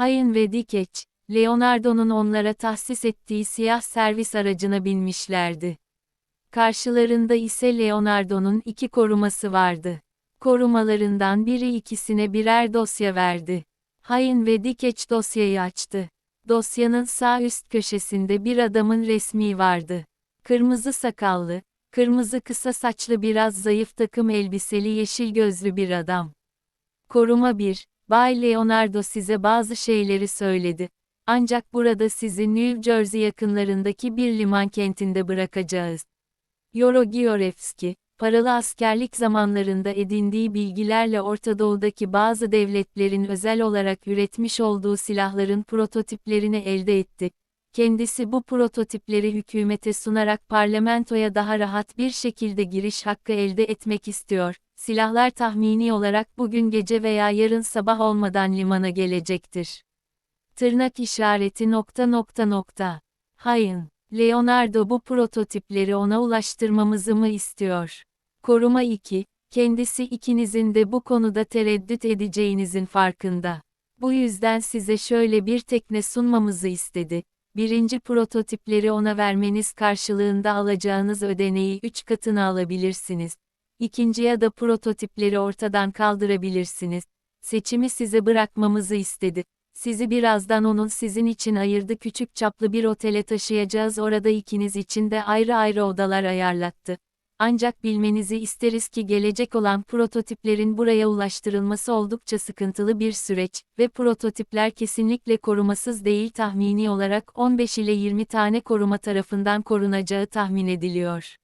Hain ve Dikeç, Leonardo'nun onlara tahsis ettiği siyah servis aracına binmişlerdi. Karşılarında ise Leonardo'nun iki koruması vardı. Korumalarından biri ikisine birer dosya verdi. Hain ve Dikeç dosyayı açtı. Dosyanın sağ üst köşesinde bir adamın resmi vardı. Kırmızı sakallı, kırmızı kısa saçlı biraz zayıf takım elbiseli yeşil gözlü bir adam. Koruma 1, Bay Leonardo size bazı şeyleri söyledi. Ancak burada sizi New Jersey yakınlarındaki bir liman kentinde bırakacağız. Yorogiorevski, paralı askerlik zamanlarında edindiği bilgilerle Orta Doğu'daki bazı devletlerin özel olarak üretmiş olduğu silahların prototiplerini elde etti. Kendisi bu prototipleri hükümete sunarak parlamentoya daha rahat bir şekilde giriş hakkı elde etmek istiyor. Silahlar tahmini olarak bugün gece veya yarın sabah olmadan limana gelecektir. Tırnak işareti nokta nokta nokta. Hayın. Leonardo bu prototipleri ona ulaştırmamızı mı istiyor? Koruma 2, kendisi ikinizin de bu konuda tereddüt edeceğinizin farkında. Bu yüzden size şöyle bir tekne sunmamızı istedi. Birinci prototipleri ona vermeniz karşılığında alacağınız ödeneği 3 katına alabilirsiniz. İkinci ya da prototipleri ortadan kaldırabilirsiniz. Seçimi size bırakmamızı istedi. Sizi birazdan onun sizin için ayırdı küçük çaplı bir otele taşıyacağız orada ikiniz için de ayrı ayrı odalar ayarlattı. Ancak bilmenizi isteriz ki gelecek olan prototiplerin buraya ulaştırılması oldukça sıkıntılı bir süreç ve prototipler kesinlikle korumasız değil tahmini olarak 15 ile 20 tane koruma tarafından korunacağı tahmin ediliyor.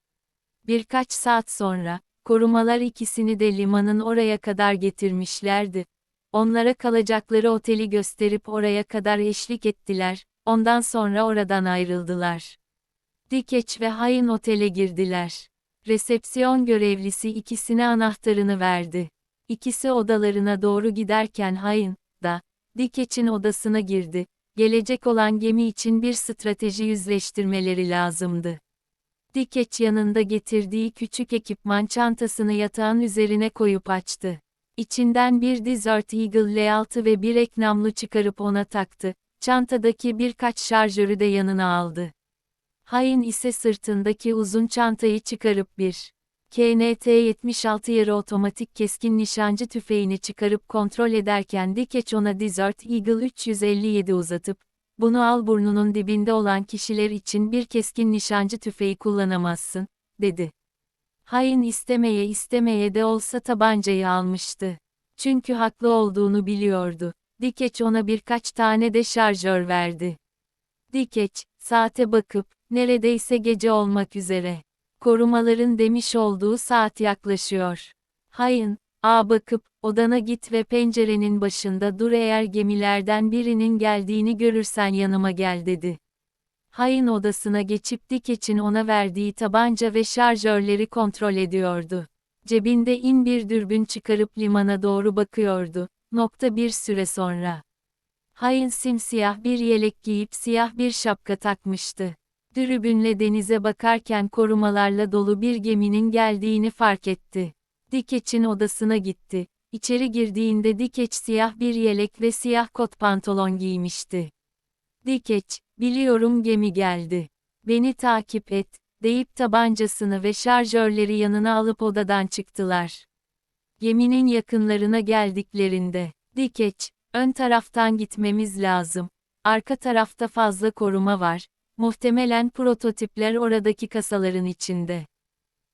Birkaç saat sonra, korumalar ikisini de limanın oraya kadar getirmişlerdi. Onlara kalacakları oteli gösterip oraya kadar eşlik ettiler, ondan sonra oradan ayrıldılar. Dikeç ve Hain otele girdiler. Resepsiyon görevlisi ikisine anahtarını verdi. İkisi odalarına doğru giderken Hain, da, Dikeç'in odasına girdi. Gelecek olan gemi için bir strateji yüzleştirmeleri lazımdı. Dikeç yanında getirdiği küçük ekipman çantasını yatağın üzerine koyup açtı. İçinden bir Desert Eagle L6 ve bir ek namlu çıkarıp ona taktı. Çantadaki birkaç şarjörü de yanına aldı. Hain ise sırtındaki uzun çantayı çıkarıp bir KNT-76 yarı otomatik keskin nişancı tüfeğini çıkarıp kontrol ederken Dikeç ona Desert Eagle 357 uzatıp, bunu al burnunun dibinde olan kişiler için bir keskin nişancı tüfeği kullanamazsın, dedi. Hain istemeye istemeye de olsa tabancayı almıştı. Çünkü haklı olduğunu biliyordu. Dikeç ona birkaç tane de şarjör verdi. Dikeç, saate bakıp, neredeyse gece olmak üzere. Korumaların demiş olduğu saat yaklaşıyor. Hain, a bakıp, odana git ve pencerenin başında dur eğer gemilerden birinin geldiğini görürsen yanıma gel dedi. Hain odasına geçip Dikeç'in ona verdiği tabanca ve şarjörleri kontrol ediyordu. Cebinde in bir dürbün çıkarıp limana doğru bakıyordu. Nokta bir süre sonra. Hain simsiyah bir yelek giyip siyah bir şapka takmıştı. Dürbünle denize bakarken korumalarla dolu bir geminin geldiğini fark etti. Dikeç'in odasına gitti. İçeri girdiğinde Dikeç siyah bir yelek ve siyah kot pantolon giymişti. Dikeç, biliyorum gemi geldi. Beni takip et, deyip tabancasını ve şarjörleri yanına alıp odadan çıktılar. Geminin yakınlarına geldiklerinde, Dikeç, ön taraftan gitmemiz lazım. Arka tarafta fazla koruma var. Muhtemelen prototipler oradaki kasaların içinde.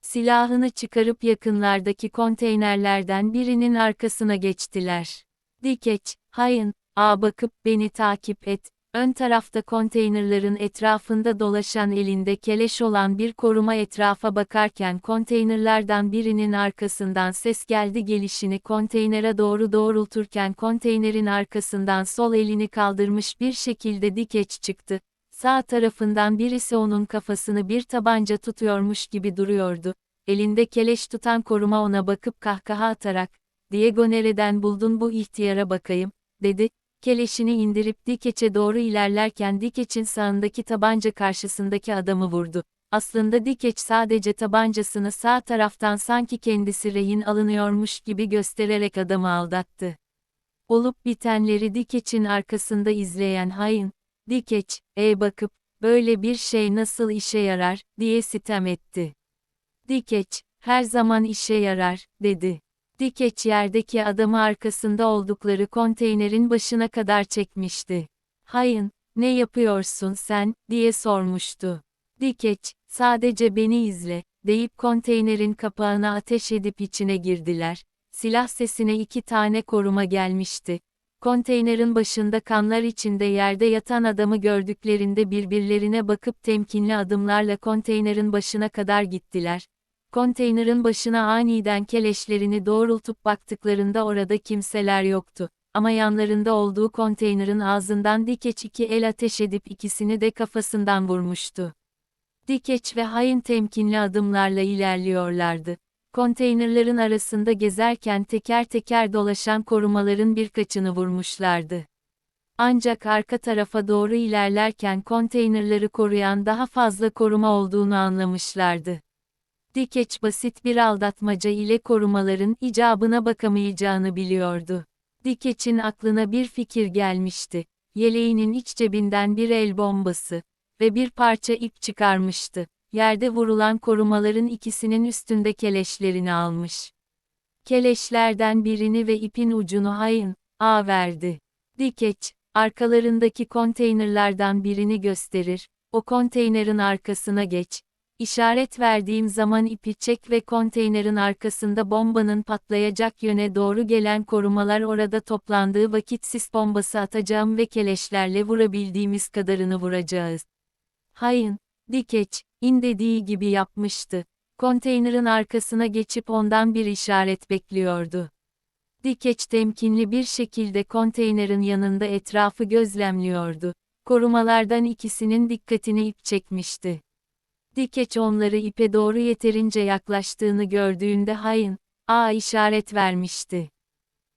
Silahını çıkarıp yakınlardaki konteynerlerden birinin arkasına geçtiler. Dikeç, hayın, a bakıp beni takip et, Ön tarafta konteynerların etrafında dolaşan elinde keleş olan bir koruma etrafa bakarken konteynerlardan birinin arkasından ses geldi gelişini konteynere doğru doğrulturken konteynerin arkasından sol elini kaldırmış bir şekilde dikeç çıktı. Sağ tarafından birisi onun kafasını bir tabanca tutuyormuş gibi duruyordu. Elinde keleş tutan koruma ona bakıp kahkaha atarak, Diego nereden buldun bu ihtiyara bakayım, dedi, Keleşini indirip Dikeç'e doğru ilerlerken Dikeç'in sağındaki tabanca karşısındaki adamı vurdu. Aslında Dikeç sadece tabancasını sağ taraftan sanki kendisi rehin alınıyormuş gibi göstererek adamı aldattı. Olup bitenleri Dikeç'in arkasında izleyen hain, Dikeç, e bakıp, böyle bir şey nasıl işe yarar, diye sitem etti. Dikeç, her zaman işe yarar, dedi. Dikeç yerdeki adamı arkasında oldukları konteynerin başına kadar çekmişti. Hain, ne yapıyorsun sen, diye sormuştu. Dikeç, sadece beni izle, deyip konteynerin kapağına ateş edip içine girdiler. Silah sesine iki tane koruma gelmişti. Konteynerin başında kanlar içinde yerde yatan adamı gördüklerinde birbirlerine bakıp temkinli adımlarla konteynerin başına kadar gittiler. Konteynerin başına aniden keleşlerini doğrultup baktıklarında orada kimseler yoktu. Ama yanlarında olduğu konteynerin ağzından dikeç iki el ateş edip ikisini de kafasından vurmuştu. Dikeç ve hain temkinli adımlarla ilerliyorlardı. Konteynerlerin arasında gezerken teker teker dolaşan korumaların birkaçını vurmuşlardı. Ancak arka tarafa doğru ilerlerken konteynerleri koruyan daha fazla koruma olduğunu anlamışlardı. Dikeç basit bir aldatmaca ile korumaların icabına bakamayacağını biliyordu. Dikeç'in aklına bir fikir gelmişti. Yeleğinin iç cebinden bir el bombası ve bir parça ip çıkarmıştı. Yerde vurulan korumaların ikisinin üstünde keleşlerini almış. Keleşlerden birini ve ipin ucunu hain, A verdi. Dikeç, arkalarındaki konteynerlardan birini gösterir, o konteynerin arkasına geç, İşaret verdiğim zaman ipi çek ve konteynerin arkasında bombanın patlayacak yöne doğru gelen korumalar orada toplandığı vakit sis bombası atacağım ve keleşlerle vurabildiğimiz kadarını vuracağız. Hayın, dikeç, in dediği gibi yapmıştı. Konteynerin arkasına geçip ondan bir işaret bekliyordu. Dikeç temkinli bir şekilde konteynerin yanında etrafı gözlemliyordu. Korumalardan ikisinin dikkatini ip çekmişti. Dikeç onları ipe doğru yeterince yaklaştığını gördüğünde hain, A işaret vermişti.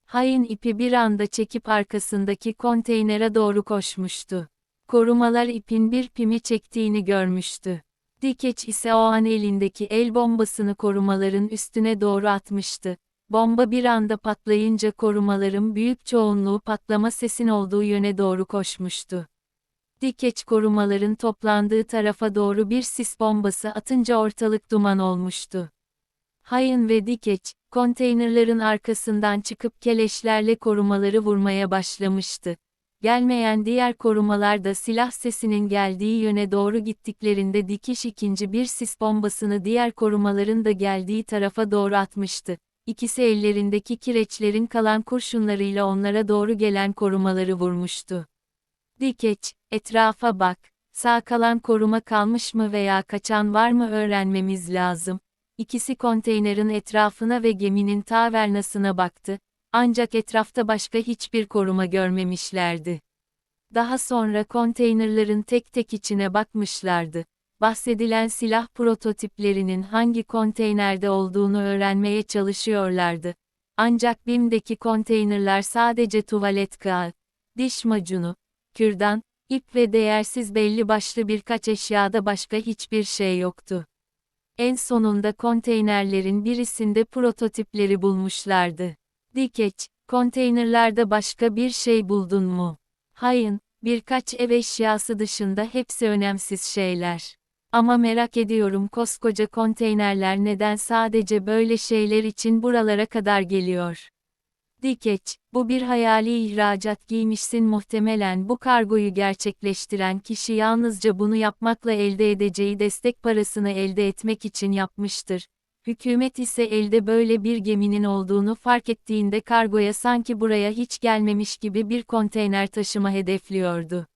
Hain ipi bir anda çekip arkasındaki konteynere doğru koşmuştu. Korumalar ipin bir pimi çektiğini görmüştü. Dikeç ise o an elindeki el bombasını korumaların üstüne doğru atmıştı. Bomba bir anda patlayınca korumaların büyük çoğunluğu patlama sesin olduğu yöne doğru koşmuştu. Dikeç korumaların toplandığı tarafa doğru bir sis bombası atınca ortalık duman olmuştu. Hayın ve Dikeç, konteynerların arkasından çıkıp keleşlerle korumaları vurmaya başlamıştı. Gelmeyen diğer korumalar da silah sesinin geldiği yöne doğru gittiklerinde dikiş ikinci bir sis bombasını diğer korumaların da geldiği tarafa doğru atmıştı. İkisi ellerindeki kireçlerin kalan kurşunlarıyla onlara doğru gelen korumaları vurmuştu. Dikeç, etrafa bak, sağ kalan koruma kalmış mı veya kaçan var mı öğrenmemiz lazım. İkisi konteynerin etrafına ve geminin tavernasına baktı, ancak etrafta başka hiçbir koruma görmemişlerdi. Daha sonra konteynerlerin tek tek içine bakmışlardı. Bahsedilen silah prototiplerinin hangi konteynerde olduğunu öğrenmeye çalışıyorlardı. Ancak BİM'deki konteynerler sadece tuvalet kağıdı, diş macunu, kürdan, ip ve değersiz belli başlı birkaç eşyada başka hiçbir şey yoktu. En sonunda konteynerlerin birisinde prototipleri bulmuşlardı. Dikeç, konteynerlerde başka bir şey buldun mu? Hayır, birkaç ev eşyası dışında hepsi önemsiz şeyler. Ama merak ediyorum koskoca konteynerler neden sadece böyle şeyler için buralara kadar geliyor. Dikeç, bu bir hayali ihracat giymişsin muhtemelen bu kargoyu gerçekleştiren kişi yalnızca bunu yapmakla elde edeceği destek parasını elde etmek için yapmıştır. Hükümet ise elde böyle bir geminin olduğunu fark ettiğinde kargoya sanki buraya hiç gelmemiş gibi bir konteyner taşıma hedefliyordu.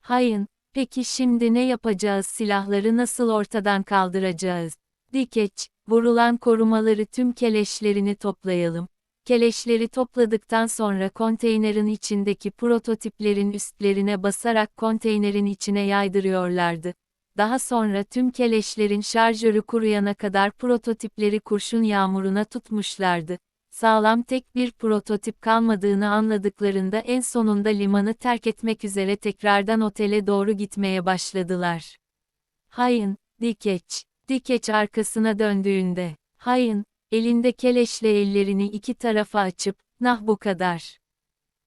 Hayın, peki şimdi ne yapacağız silahları nasıl ortadan kaldıracağız? Dikeç, vurulan korumaları tüm keleşlerini toplayalım Keleşleri topladıktan sonra konteynerin içindeki prototiplerin üstlerine basarak konteynerin içine yaydırıyorlardı. Daha sonra tüm keleşlerin şarjörü kuruyana kadar prototipleri kurşun yağmuruna tutmuşlardı. Sağlam tek bir prototip kalmadığını anladıklarında en sonunda limanı terk etmek üzere tekrardan otele doğru gitmeye başladılar. Hayın, Dikeç, Dikeç arkasına döndüğünde, Hayın, Elinde keleşle ellerini iki tarafa açıp, nah bu kadar.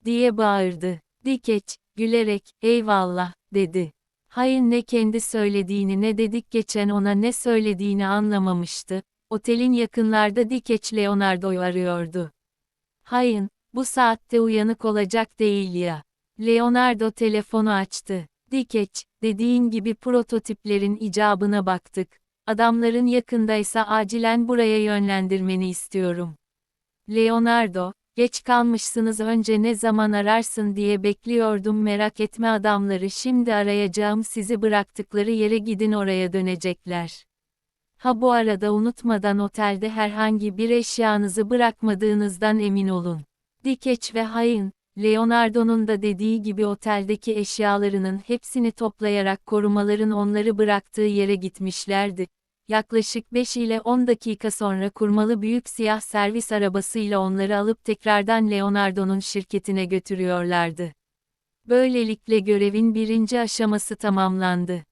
diye bağırdı. Dikeç, gülerek, eyvallah, dedi. Hayır ne kendi söylediğini ne dedik geçen ona ne söylediğini anlamamıştı. Otelin yakınlarda Dikeç Leonardo'yu arıyordu. Hayır, bu saatte uyanık olacak değil ya. Leonardo telefonu açtı. Dikeç, dediğin gibi prototiplerin icabına baktık. Adamların yakındaysa acilen buraya yönlendirmeni istiyorum. Leonardo, geç kalmışsınız önce ne zaman ararsın diye bekliyordum merak etme adamları şimdi arayacağım sizi bıraktıkları yere gidin oraya dönecekler. Ha bu arada unutmadan otelde herhangi bir eşyanızı bırakmadığınızdan emin olun. Dikeç ve Hayın, Leonardo'nun da dediği gibi oteldeki eşyalarının hepsini toplayarak korumaların onları bıraktığı yere gitmişlerdi. Yaklaşık 5 ile 10 dakika sonra kurmalı büyük siyah servis arabasıyla onları alıp tekrardan Leonardo'nun şirketine götürüyorlardı. Böylelikle görevin birinci aşaması tamamlandı.